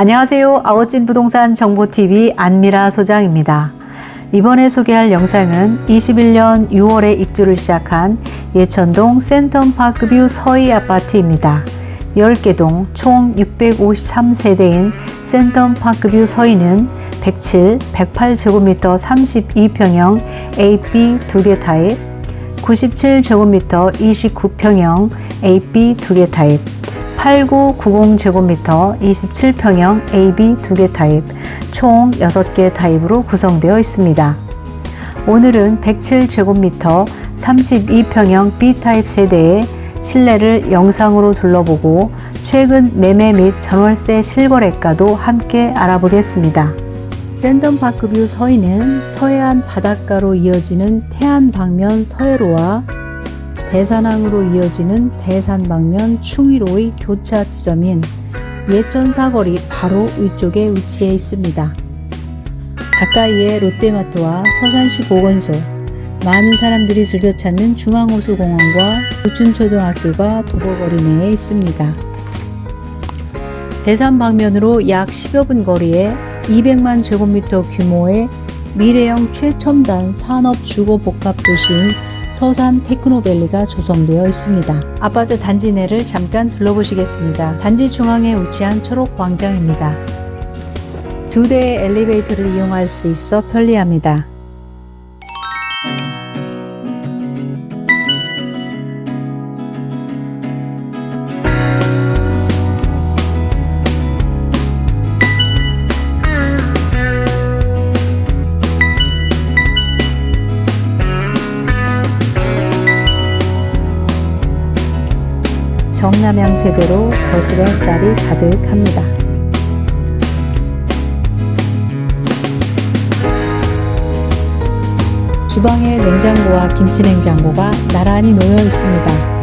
안녕하세요. 아워찐 부동산 정보TV 안미라 소장입니다. 이번에 소개할 영상은 21년 6월에 입주를 시작한 예천동 센텀 파크뷰 서희 아파트입니다. 10개 동 총 653세대인 센텀 파크뷰 서희는 107, 108제곱미터 32평형 AB 2개 타입, 97제곱미터 29평형 AB 2개 타입, 8990제곱미터 27평형 AB 2개 타입, 총 6개 타입으로 구성되어 있습니다. 오늘은 107제곱미터 32평형 B타입 세대의 실내를 영상으로 둘러보고 최근 매매 및 전월세 실거래가도 함께 알아보겠습니다. 샌덤파크뷰 서해는 서해안 바닷가로 이어지는 태안 방면 서해로와 대산항으로 이어지는 대산 방면 충의로의 교차 지점인 예천 사거리 바로 위쪽에 위치해 있습니다. 가까이에 롯데마트와 서산시 보건소, 많은 사람들이 즐겨 찾는 중앙호수공원과 부춘초등학교가 도보거리 내에 있습니다. 대산 방면으로 약 10여 분 거리에 200만 제곱미터 규모의 미래형 최첨단 산업 주거 복합 도시인 서산 테크노밸리가 조성되어 있습니다. 아파트 단지 내를 잠깐 둘러보시겠습니다. 단지 중앙에 위치한 초록 광장입니다. 두 대의 엘리베이터를 이용할 수 있어 편리합니다. 정남향 세대로 거실에 쌀이 가득합니다. 주방에 냉장고와 김치 냉장고가 나란히 놓여 있습니다.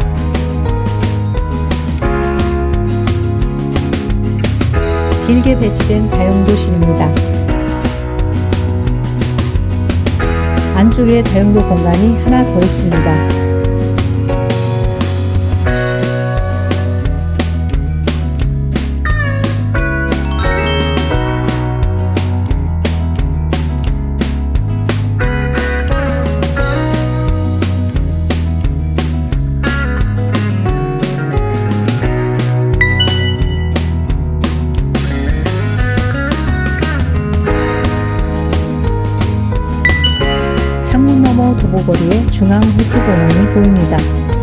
길게 배치된 다용도실입니다. 안쪽에 다용도 공간이 하나 더 있습니다. 너머 도보거리에 중앙 호수공원이 보입니다.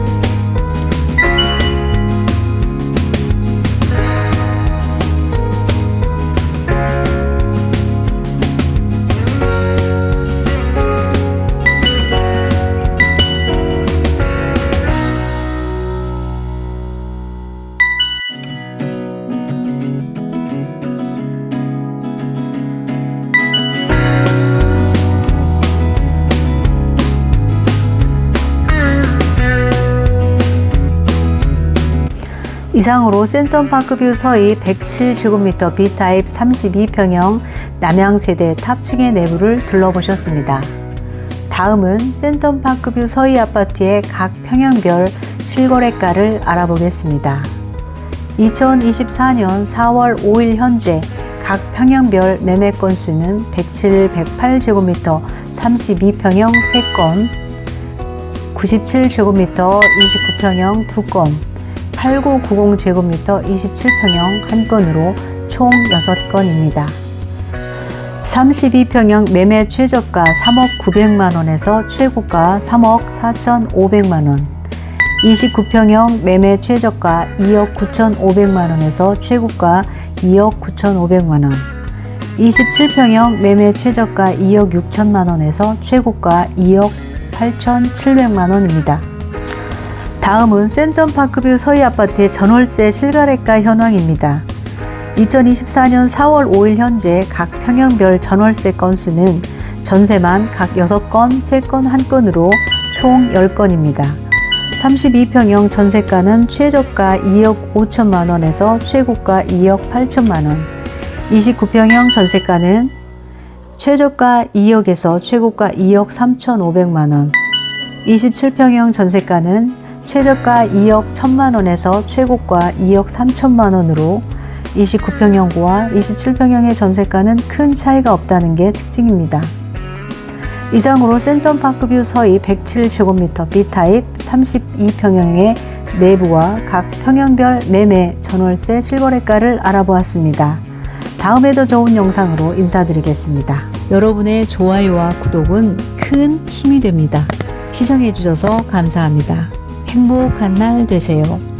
이상으로 센텀파크뷰 서희 107제곱미터 B타입 32평형 남양세대 탑층의 내부를 둘러보셨습니다. 다음은 센텀파크뷰 서희 아파트의 각 평형별 실거래가를 알아보겠습니다. 2024년 4월 5일 현재 각 평형별 매매 건수는 107, 108제곱미터 32평형 3건, 97제곱미터 29평형 2건, 8990 제곱미터 27평형 한 건으로 총 6건입니다. 32평형 매매 최저가 3억 900만 원에서 최고가 3억 4,500만 원. 29평형 매매 최저가 2억 9,500만 원에서 최고가 2억 9,500만 원. 27평형 매매 최저가 2억 6천만 원에서 최고가 2억 8,700만 원입니다. 다음은 센텀파크뷰 서희 아파트의 전월세 실거래가 현황입니다. 2024년 4월 5일 현재 각 평형별 전월세 건수는 전세만 각 6건, 3건, 1건으로 총 10건입니다. 32평형 전세가는 최저가 2억 5천만 원에서 최고가 2억 8천만 원. 29평형 전세가는 최저가 2억에서 최고가 2억 3천 5백만 원. 27평형 전세가는 최저가 2억 1천만 원에서 최고가 2억 3천만 원으로 29평형과 27평형의 전세가는 큰 차이가 없다는 게 특징입니다. 이상으로 센텀파크뷰 서희 107제곱미터 B타입 32평형의 내부와 각 평형별 매매 전월세 실거래가를 알아보았습니다. 다음에 더 좋은 영상으로 인사드리겠습니다. 여러분의 좋아요와 구독은 큰 힘이 됩니다. 시청해주셔서 감사합니다. 행복한 날 되세요.